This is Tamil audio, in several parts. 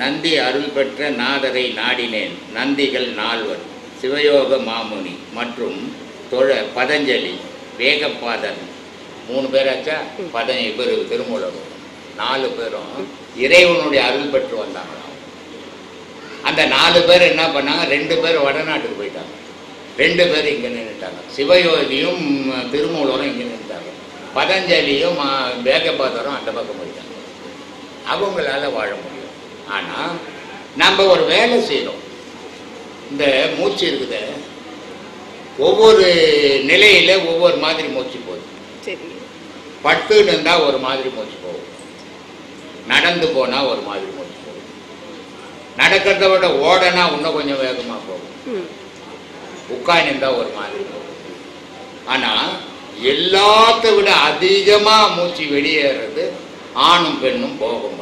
நந்தி அருள் பெற்ற நாதரை நாடினேன். நந்திகள் நால்வர் சிவயோக மாமுனி மற்றும் தொழ பதஞ்சலி வேகப்பாதன். மூணு பேராச்சா? பதஞ்சலி பேர் திருமூலர் நாலு பேரும் இறைவனுடைய அருள் பெற்று வந்தாங்களாம். அந்த நாலு பேர் என்ன பண்ணாங்க? ரெண்டு பேர் வடநாட்டுக்கு போயிட்டாங்க. ரெண்டு பேர் இங்கே நின்றுட்டாங்க சிவயோகியும் திருமூலரும் இங்கே நின்றுட்டாங்க பதஞ்சலியும் வேகபாதரும் அந்த பக்கம் போயிட்டாங்க. அவங்களால வாழ முடியும் ஆனால் நம்ம ஒரு வேலை செய்யணும் இந்த மூச்சு இருக்குது. ஒவ்வொரு நிலையில ஒவ்வொரு மாதிரி மூச்சு போகுது. சரி. படுத்துன்னு இருந்தால் ஒரு மாதிரி மூச்சு போகும். நடந்து போனால் ஒரு மாதிரி மூச்சு போகும். நடக்கிறத விட ஓடனா இன்னும் கொஞ்சம் வேகமாக போகும். ம். உட்கார்ந்துருந்தா ஒரு மாதிரி போகும். ஆனால் எல்லாத்த விட அதிகமாக மூச்சு வெளியேறது ஆணும் பெண்ணும் போகம்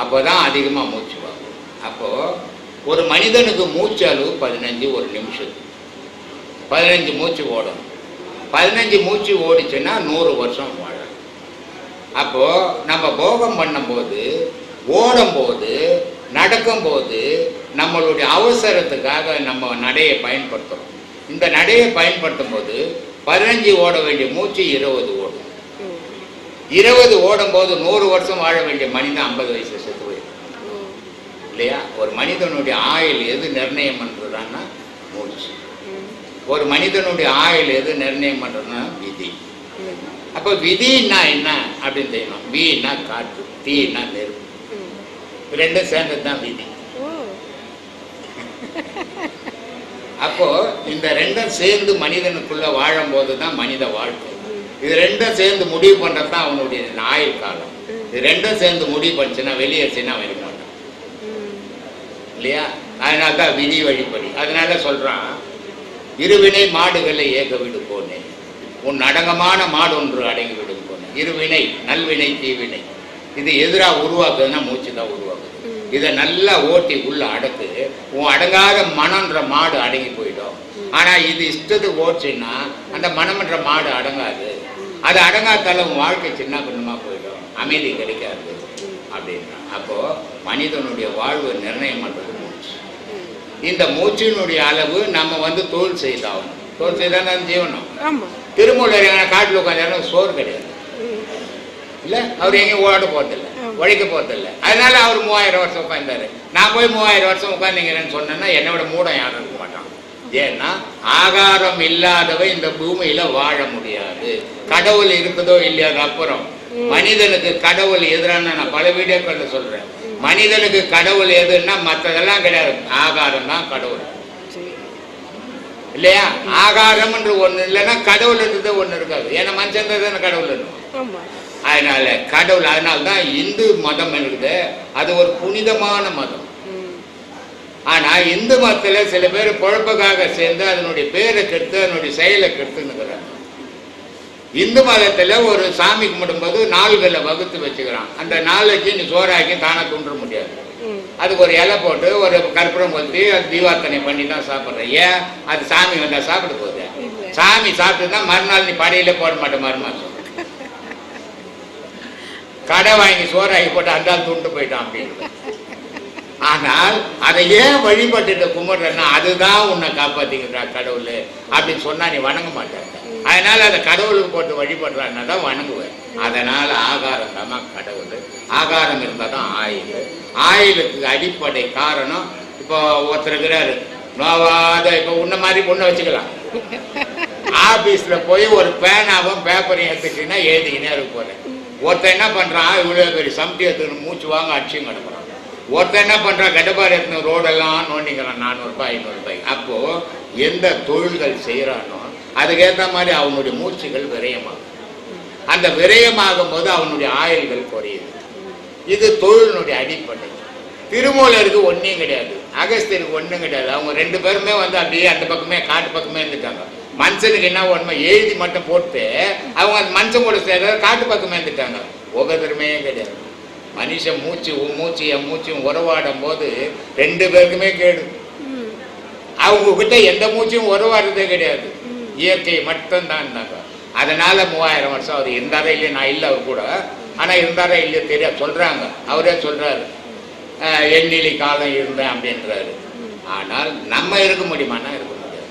அப்போ தான் அதிகமாக மூச்சு வாங்கும். அப்போது ஒரு மனிதனுக்கு மூச்சு அளவு பதினஞ்சு ஒரு நிமிஷம். பதினஞ்சு மூச்சு ஓடும். பதினஞ்சு மூச்சு ஓடிச்சுன்னா நூறு வருஷம் வாழும் அப்போது நம்ம போகம் பண்ணும்போது ஓடும்போது நடக்கும்போது நம்மளுடைய அவசரத்துக்காக நம்ம நடையை பயன்படுத்துகிறோம் இந்த நடையை பயன்படுத்தும் போது பதினஞ்சு ஓட வேண்டிய மூச்சு இருபது ஓடும். இருபது ஓடும்போது நூறு வருஷம் வாழ வேண்டிய மனிதன் ஐம்பது வயசு செத்து போயிடும் இல்லையா? ஒரு மனிதனுடைய ஆயுள் எது நிர்ணயம் பண்ணுறதான்னா மூச்சு. ஒரு மனிதனுடைய ஆயுள் எது நிர்ணயம் பண்ணுறதுன்னா விதி. அப்போ விதின்னா என்ன அப்படின்னு தெரியணும் வீன்னா காற்று தீன்னா நெருப்பு. ரெண்டும் சேர்ந்தது தான் விதி அப்போ இந்த ரெண்டும் சேர்ந்து மனிதனுக்குள்ள வாழும்போது தான் மனித வாழ்க்கை. இது ரெண்டும் சேர்ந்து முடிவு பண்ணுறது தான் அவனுடைய ஆயுள் காலம். இது ரெண்டும் சேர்ந்து முடிவு பண்ணுச்சுன்னா வெளியேச்சுன்னா அவன் இருக்க மாட்டான். இல்லையா? அதனால தான் விதி வழிப்படி. அதனால சொல்றான் இருவினை மாடுகளை ஏக விடு போனேன் உன் அடங்கமான மாடு ஒன்று அடங்கி விடும் போனேன் இருவினை நல்வினை தீவினை. இது எதிராக உருவாக்குதுன்னா மூச்சு தான் உருவாக்குது. இதை நல்லா ஓட்டி உள்ள அடக்கு. உன் அடங்காத மனம்ன்ற மாடு அடங்கி போயிடும். ஆனா இது இஷ்டத்துக்கு ஓடிச்சுன்னா அந்த மனம்ன்ற மாடு அடங்காது. அது அடங்காதால உன் வாழ்க்கை சின்ன பின்னமா போயிடும். அமைதி கிடைக்காது. அப்படின்றான் அப்போ மனிதனுடைய வாழ்வு நிர்ணயம் பண்றது மூச்சு இந்த மூச்சினுடைய அளவு நம்ம வந்து தோல் செய்தாகணும் தோல் செய்தால் தான் ஜீவனம் திருமூலர் எங்கன்னா காட்டில் உட்காந்து சோறு கிடையாது. இல்லை? அவர் எங்கேயும் ஓட போகிறதில்ல. உழைக்க போகிறதில்ல அதனால அவர் மூவாயிரம் வருஷம் உட்காந்தாரு நான் போய் மூவாயிரம் வருஷம் உட்காந்துங்கிறேன்னு சொன்னேன்னா என்னை விட மூடம் யாரும் ஏன்னா ஆகாரம் இல்லாதவை இந்த பூமியில வாழ முடியாது. கடவுள் இருக்குதோ இல்லையோ அது அப்புறம். மனிதனுக்கு கடவுள் எதிரான நான் பல வீடியோக்கள்ல சொல்றேன். மனிதனுக்கு கடவுள் எதுன்னா மற்றதெல்லாம் கிடையாது. ஆகாரம் தான் கடவுள். இல்லையா? ஆகாரம்ன்ற ஒண்ணு இல்லைன்னா கடவுள்ன்றது ஒண்ணு இருக்காது. ஏன்னா மனுஷன் தானே கடவுள் இருக்கும் அதனால கடவுள் அதனால தான் இந்து மதம் இருக்குது அது ஒரு புனிதமான மதம். ம் ஆனா இந்து மதத்துல சில பேர் பொழப்புக்காக சேர்ந்து அதனுடைய பேரை கெடுத்து அதனுடைய செயலை கெடுத்துன்னுக்குறாங்க இந்து மதத்துல ஒரு சாமி கும்பிடும்போது நாள்களை வகுத்து வச்சுக்கிறான். அந்த நாளைக்கு நீ சோறாக்கி தானே துன்ற முடியாது. அதுக்கு ஒரு இலை போட்டு ஒரு கற்பூரம் கொத்தி அது தீபார்த்தனை பண்ணி தான் சாப்பிட்றேன் ஏன்? அது சாமி வந்தா சாப்பிட போகுது. சாமி சாப்பிட்டு தான் மறுநாள் நீ படையில போட மாட்டேன் மறுமாசம் கடை வாங்கி சோறாகி போட்டு அந்த துண்டு போயிட்டான் அப்படின்னு. ஆனால் அதை ஏன் வழிபட்டுட்டு கும்பிடுறேன்னா அதுதான் உன்னை காப்பாத்திக்கிறா கடவுள். அப்படின்னு சொன்னா நீ வணங்க மாட்டேன். அதனால அதை கடவுளுக்கு போட்டு வழிபடுறான்னா தான் வணங்குவேன். அதனால் ஆகாரம் தான் கடவுள். ஆகாரம் இருந்தால் தான் ஆயில் ஆயிலுக்கு அடிப்படை காரணம் இப்போ ஒருத்தர் இருக்கிறாரு. நோவாத இப்போ உன்ன மாதிரி பொண்ணை வச்சுக்கலாம். ஆபீஸ்ல போய் ஒரு பேனாவும் பேப்பரையும் எடுத்துக்கிட்டீங்கன்னா எழுதிக்கினே இருக்க போறேன். ஒருத்தன் என்ன பண்றான்? இவ்வளோ பெரிய சம்டி எடுத்துக்கணும் மூச்சு வாங்க அடிச்சும் கிடப்பான் ஒருத்தன் என்ன பண்ணுறான் கெட்டபாடு எடுத்து ரோடெல்லாம் நோண்டிக்கிறான்? நானூறுபாய் ஐநூறுபாய் அப்போது எந்த தொழில்கள் செய்கிறானோ அதுக்கேற்ற மாதிரி அவனுடைய மூச்சுகள் விரயமாகும். அந்த விரயமாகும் போது அவனுடைய ஆயுள்கள் குறையுது. இது தொழிலினுடைய அடிப்படை. திருமூலருக்கு ஒன்றும் கிடையாது. அகஸ்தியருக்கு ஒன்றும் கிடையாது. அவங்க ரெண்டு பேருமே வந்து அப்படியே அந்த பக்கமே காட்டு பக்கமே இருந்துட்டாங்க. மனுஷனுக்கு என்ன ஒன்றுமே எழுதி மட்டும் போட்டு அவங்க அந்த மனுஷன் கூட சேர்ந்த காட்டு பக்கமே இருந்துட்டாங்க. உபதிரமே கிடையாது. மனுஷன் மூச்சு உன் மூச்சு என் மூச்சும் உறவாடும் போது ரெண்டு பேருக்குமே கேடு. அவங்க கிட்ட எந்த மூச்சும் உறவாடுறதே கிடையாது. இயற்கை மட்டும்தான் இருந்தாங்க அதனால மூவாயிரம் வருஷம் அவர் இருந்தாரா இல்லையா நான் இல்லை அவர் கூட. ஆனா இருந்தாரா இல்லையா தெரியாது. சொல்றாங்க. அவரே சொல்றாரு. அஹ், எண்ணிலி காலம் இருந்தேன் அப்படின்றாரு. ஆனால் நம்ம இருக்க முடியுமானா இருக்க முடியாது.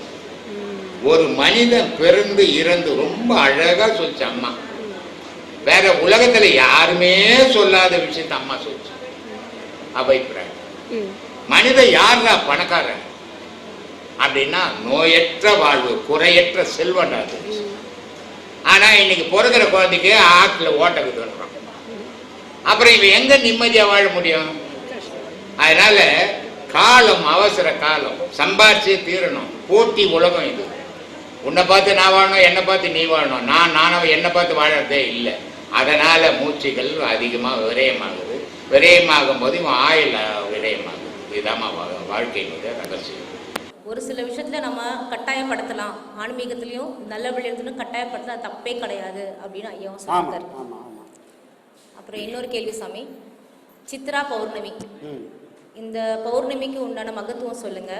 ஒரு மனிதன் பிறந்து இறந்து ரொம்ப அழகா சொல்லிச்சு அம்மா. வேற உலகத்துல யாருமே சொல்லாத விஷயத்த அம்மா சொல்லிச்சு. அபிப்பிராயம். ம். மனிதன் யாரா பணக்காரன்? அப்படின்னா நோயற்ற வாழ்வு குறையற்ற செல்வம் அது. ஆனா இன்னைக்கு பிறக்கிற குழந்தைக்கு ஆற்றுல ஓட்டக்குதுன்றான் அப்புறம் இவன் எங்க நிம்மதியா வாழ முடியும்? அதனால காலம் அவசர காலம். சம்பாரிச்சே தீரணும். போட்டி உலகம் இது. உன்னை பார்த்து நான் வாழணும் என்னை பார்த்து நீ வாழணும். நான் நானும் என்னை பார்த்து வாழறதே இல்லை. அதனால மூச்சுகள் அதிகமாக விரயமாகுது. விரயமாகும் போது இவன் ஆயுள் விரயமாகுது. இதுதான் வாழ்க்கையினுடைய ரகசியம். ஒரு சில விஷயத்துல நம்ம கட்டாயப்படுத்தலாம். ஆன்மீகத்திலையும் நல்ல விளையாட்டுலையும் கட்டாயப்படுத்தலாம் தப்பே கிடையாது அப்படின்னு ஐயாவும் சொல்லியிருக்காரு. அப்புறம் இன்னொரு கேள்வி சாமி. சித்ரா பௌர்ணமி. இந்த பௌர்ணமிக்கு உண்டான மகத்துவம் சொல்லுங்க.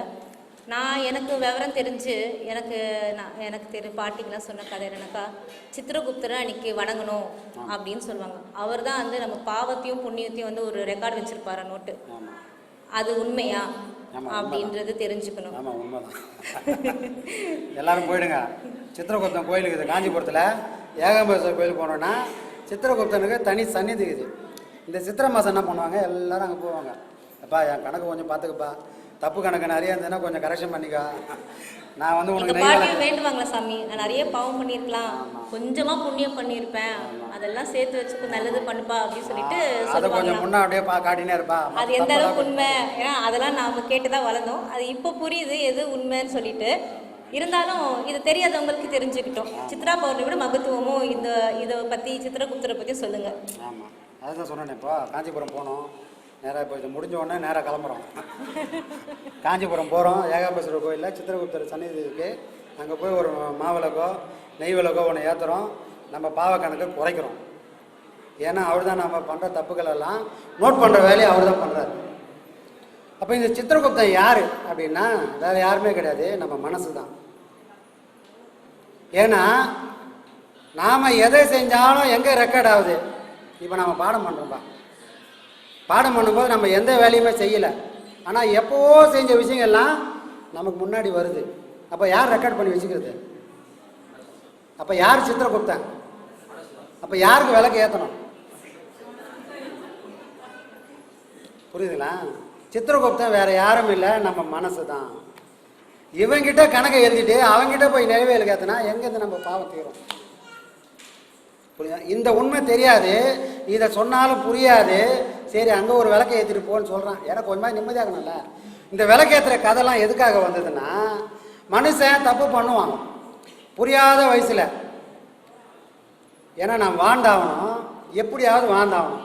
நான் எனக்கு விவரம் தெரிஞ்சு எனக்கு நான் எனக்கு தெரி பாட்டிங்கெலாம் சொன்ன கதை என்னக்கா சித்திரகுப்தரை அன்னைக்கு வணங்கணும் அப்படின்னு சொல்லுவாங்க. அவர் தான் வந்து நம்ம பாவத்தையும் புண்ணியத்தையும் வந்து ஒரு ரெக்கார்டு வச்சிருப்பாரு நோட்டு. அது உண்மையா? அப்படின்றது தெரிஞ்சுக்கணும். ஆமாம் உண்மைதான். எல்லாரும் போயிடுங்க. சித்திரகுப்தன் கோயில் இருக்குது காஞ்சிபுரத்தில். ஏகாம்பரேஸ்வரர் கோயில் போனோன்னா சித்திரகுப்தனுக்கு தனி சந்நிதி இருக்குது இந்த சித்திரை மாதம் என்ன பண்ணுவாங்க? எல்லாரும் அங்கே போவாங்க. அப்பா என் கணக்கு கொஞ்சம் பார்த்துக்கப்பா தப்பு கணக்கு நிறைய இருந்ததுன்னா கொஞ்சம் கரெக்ஷன் பண்ணிக்கா. நான் வந்து உனக்கு பாட்டியும் வேண்டுவாங்களா சாமி. நான் நிறைய பாவம் பண்ணியிருக்கலாம். கொஞ்சமா புண்ணியம் பண்ணியிருப்பேன். அதெல்லாம் சேர்த்து வச்சு நல்லது பண்ணுப்பா அப்படின்னு சொல்லிட்டு அதை கொஞ்சம் முன்னா அப்படியே பா காட்டினே இருப்பா. அது எந்த அளவுக்கு உண்மை? ஏன்னா அதெல்லாம் நாம கேட்டுதான் வளர்ந்தோம். அது இப்போ புரியுது எது உண்மைன்னு சொல்லிட்டு. இருந்தாலும் இது தெரியாதவங்களுக்கு தெரிஞ்சுக்கிட்டோம். சித்ரா பௌர்ணமியோட மகத்துவமும் இந்த இதை பத்தி சித்திரகுப்தரை பத்தி சொல்லுங்க. ஆமாம் அதுதான் சொன்னேன் இப்போ. காஞ்சிபுரம் போனோம். நேராக இப்போ இது முடிஞ்ச உடனே நேராக கிளம்புறோம். காஞ்சிபுரம் போகிறோம் ஏகாபேஸ்வரர் கோயிலில் சித்திரகுப்தர் சன்னிதி இருக்குது அங்கே போய் ஒரு மாவிளக்கோ நெய் விளக்கோ ஒன்று ஏற்றுறோம் நம்ம பாவ கணக்கை குறைக்கிறோம். ஏன்னா அவர் தான் நம்ம பண்ணுற தப்புகள் எல்லாம் நோட் பண்ணுற வேலையை அவர் தான் பண்ணுறாரு அப்போ இந்த சித்திரகுப்தன் யார் அப்படின்னா வேறு யாருமே கிடையாது நம்ம மனசு தான் ஏன்னா நாம் எதை செஞ்சாலும் எங்கே ரெக்கார்ட் ஆகுது? இப்போ நாம் பாடம் பண்ணுறோம்ப்பா பாடம் பண்ணும்போது நம்ம எந்த வேலையுமே செய்யலை. ஆனால் எப்போவோ செஞ்ச விஷயங்கள்லாம் நமக்கு முன்னாடி வருது. அப்போ யார் ரெக்கார்ட் பண்ணி வச்சுக்கிறது? அப்போ யார் சித்திரகுப்தன் அப்போ யாருக்கு விளக்கு ஏற்றணும் புரியுதுங்களா? சித்திரகுப்தன் வேற யாரும் இல்லை நம்ம மனசு தான் இவங்கிட்ட கணக்கை எழுதிட்டு அவங்கிட்ட போய் நிறைவேலுக்கு ஏற்றினா எங்கேருந்து நம்ம பாவம் தீரும்? புரியுதா? இந்த உண்மை தெரியாது. இதை சொன்னாலும் புரியாது. சரி அங்கே ஒரு விளக்கை ஏற்றிட்டு போன்னு சொல்கிறான் எனக்கு கொஞ்சமாக நிம்மதியாகணும்ல இந்த விளக்கேற்றுற கதைலாம் எதுக்காக வந்ததுன்னா மனுஷன் தப்பு பண்ணுவான். புரியாத வயசில். ஏன்னா நான் வாழ்ந்தாகணும். எப்படியாவது வாழ்ந்தாகணும்.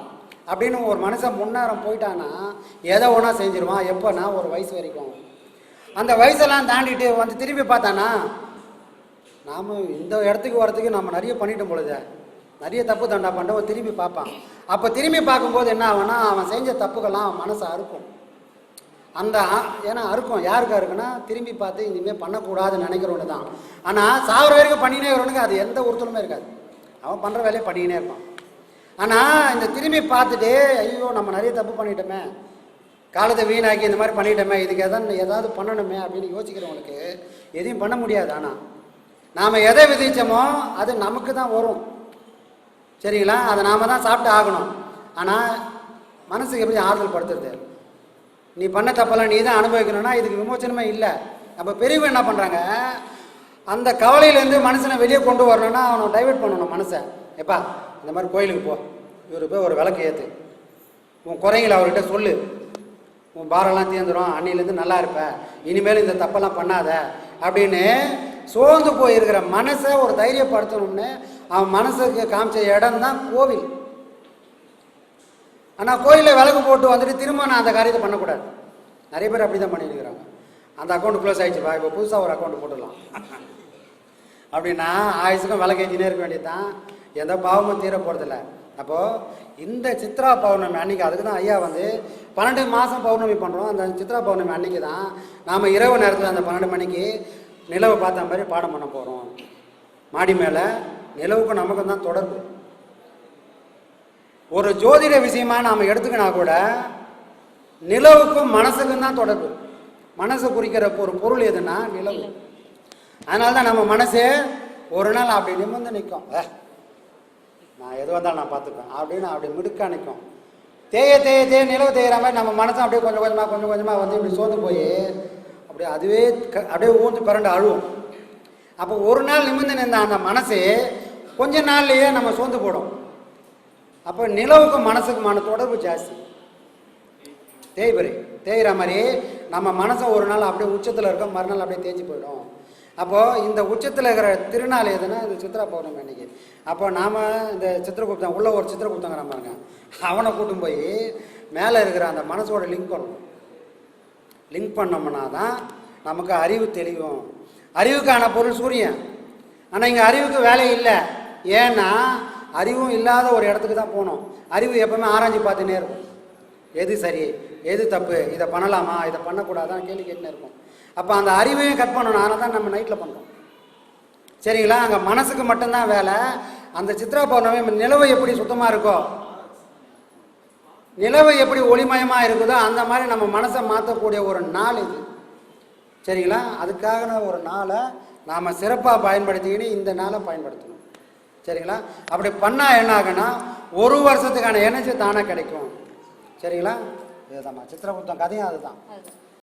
அப்படின்னு ஒரு மனுஷன் முன்னேறம் போயிட்டான்னா எதை ஒன்றா செஞ்சிருவான்? எப்போனா ஒரு வயசு வரைக்கும். அந்த வயசெல்லாம் தாண்டிட்டு வந்து திரும்பி பார்த்தானா நாம் இந்த இடத்துக்கு வரத்துக்கு நம்ம நிறைய பண்ணிட்டோம் பொழுது நிறைய தப்பு தண்டா பண்ணிட்டோம் திரும்பி பார்ப்பான். அப்போ திரும்பி பார்க்கும்போது என்ன ஆகும்னா அவன் செஞ்ச தப்புகள்லாம் அவன் மனசை அறுக்கும். அந்த ஏன்னா அறுக்கும். யாருக்கு அறுக்குன்னா திரும்பி பார்த்து இனிமேல் பண்ணக்கூடாதுன்னு நினைக்கிறவனு தான். ஆனால் சாவர வரைக்கும் பண்ணினே வரவனுக்கு அது எந்த ஒருத்தலுமே இருக்காது. அவன் பண்ணுற வேலையை பண்ணிக்கினே இருப்பான். ஆனால் இந்த திரும்பி பார்த்துட்டு ஐயோ நம்ம நிறைய தப்பு பண்ணிட்டோமே. காலத்தை வீணாக்கி இந்த மாதிரி பண்ணிட்டோமே. இதுக்கு எதாவது ஏதாவது பண்ணணுமே அப்படின்னு யோசிக்கிறவனுக்கு எதையும் பண்ண முடியாது. ஆனால் நாம் எதை விதிச்சோமோ அது நமக்கு தான் வரும். சரிங்களா? அதை நாம தான் சாப்பிட்டு ஆகணும். ஆனால் மனசுக்கு எப்படி ஆறுதல் படுத்துறது? நீ பண்ண தப்பெல்லாம் நீ தான் அனுபவிக்கணும்னா இதுக்கு விமோச்சனமே இல்லை. அப்போ பெரியவங்க என்ன பண்ணுறாங்க அந்த கவலையிலேருந்து மனுஷனை வெளியே கொண்டு வரணும்னா அவனை டைவெர்ட் பண்ணணும் மனசை. எப்பா இந்த மாதிரி கோயிலுக்கு போ. இவர் போய் ஒரு விளக்கு ஏற்று உன் குறைகளை அவர்கிட்ட சொல்லு. உன் பாரம்லாம் தீர்ந்துடும் அன்னிலேருந்து நல்லா இருப்ப இனிமேல் இந்த தப்பெல்லாம் பண்ணாத. அப்படின்னு சோர்ந்து போயிருக்கிற மனசை ஒரு தைரியப்படுத்தணும்னு அவன் மனசுக்கு காமிச்ச இடம் தான் கோவில். ஆனால் கோயிலில் விளக்கு போட்டு வந்துட்டு திரும்ப நான் அந்த காரியத்தை பண்ணக்கூடாது. நிறைய பேர் அப்படி தான் பண்ணியிருக்கிறாங்க. அந்த அக்கௌண்ட் க்ளோஸ் ஆகிடுச்சுப்பா இப்போ புதுசாக ஒரு அக்கௌண்ட் போட்டுடலாம். அப்படின்னா ஆயுசுக்கும் விளக்கு ஏற்றினே இருக்க வேண்டியதுதான். எந்த பாவமும் தீர போகிறதில்ல அப்போது இந்த சித்ரா பௌர்ணமி அன்னைக்கு அதுக்கு தான் ஐயா வந்து பன்னெண்டு மாதம் பௌர்ணமி பண்ணுறோம் அந்த சித்ரா பௌர்ணமி அன்னைக்கு தான் நாம் இரவு நேரத்தில் அந்த பன்னெண்டு மணிக்கு நிலவை பார்த்த மாதிரி பாடம் பண்ண போகிறோம் மாடி மேலே நிலவுக்கும் நமக்கும் தான் தொடர்பு. ஒரு ஜோதிட விஷயமா நாம் எடுத்துக்கினா கூட நிலவுக்கும் மனசுக்கும் தான் தொடர்பு. மனசு குறிக்கிற ஒரு பொருள் எதுனா நிலவு. அதனால தான் நம்ம மனசே ஒரு நாள் அப்படி நிமிர்ந்து நிற்கும் "ஏ, நான் எது வந்தாலும் நான் பார்த்துப்பேன். அப்படின்னு அப்படி மிடுக்கா நிற்கும் தேய தேய தேய நிலவு தேயிற மாதிரி நம்ம மனசும் அப்படியே கொஞ்சம் கொஞ்சமாக கொஞ்சம் கொஞ்சமாக வந்து இப்படி சோர்ந்து போய் அப்படியே அதுவே அப்படியே ஊந்து பிறண்டு அழுவும். அப்போ ஒரு நாள் நிமிர்ந்து நின்ற அந்த மனசு கொஞ்ச நாள்லையே நம்ம சோர்ந்து போடும் அப்போ நிலவுக்கும் மனசுக்குமான தொடர்பு ஜாஸ்தி. தேய்பறை தேய்கிற மாதிரி நம்ம மனசை ஒரு நாள் அப்படியே உச்சத்தில் இருக்கோம் மறுநாள் அப்படியே தேஞ்சு போயிடும். அப்போது இந்த உச்சத்தில் இருக்கிற திருநாள் எதுனா இந்த சித்ரா பௌர்ணமி அன்னைக்கு. அப்போ நாம் இந்த சித்திரகுப்தன் உள்ள ஒரு சித்திரகுப்தங்கிற பாருங்க. அவனை கூட்டும் போய் மேலே இருக்கிற அந்த மனசோட லிங்க் பண்ணணும். லிங்க் பண்ணோம்னா தான் நமக்கு அறிவு தெளிவும். அறிவுக்கான பொருள் சூரியன். ஆனால் இங்கே அறிவுக்கு வேலை இல்லை. ஏன்னா அறிவும் இல்லாத ஒரு இடத்துக்கு தான் போகணும் அறிவு எப்பவுமே ஆராய்ஞ்சு பார்த்துன்னே இருக்கும். எது சரி? எது தப்பு? இதை பண்ணலாமா? இதை பண்ணக்கூடாதான் கேள்வி கேட்டுனே இருக்கும் அப்போ அந்த அறிவையும் கட் பண்ணணும். ஆனால் தான் நம்ம நைட்டில் பண்ணுறோம் சரிங்களா? அங்கே மனசுக்கு மட்டும்தான் வேலை. அந்த சித்ரா பௌர்ணமி நிலவு எப்படி சுத்தமாக இருக்கோ நிலவு எப்படி ஒளிமயமாக இருக்குதோ அந்த மாதிரி நம்ம மனசை மாற்றக்கூடிய ஒரு நாள் இது. சரிங்களா? அதுக்காக ஒரு நாளை நாம் சிறப்பாக பயன்படுத்திக்கின்னு இந்த நாளை பயன்படுத்தணும். சரிங்களா? அப்படி பண்ணால் என்ன ஆகுன்னா ஒரு வருஷத்துக்கான எனர்ஜி தானே கிடைக்கும். சரிங்களா? இதுதாம்மா. சித்திரகுப்தம் கதையும் அதுதான்.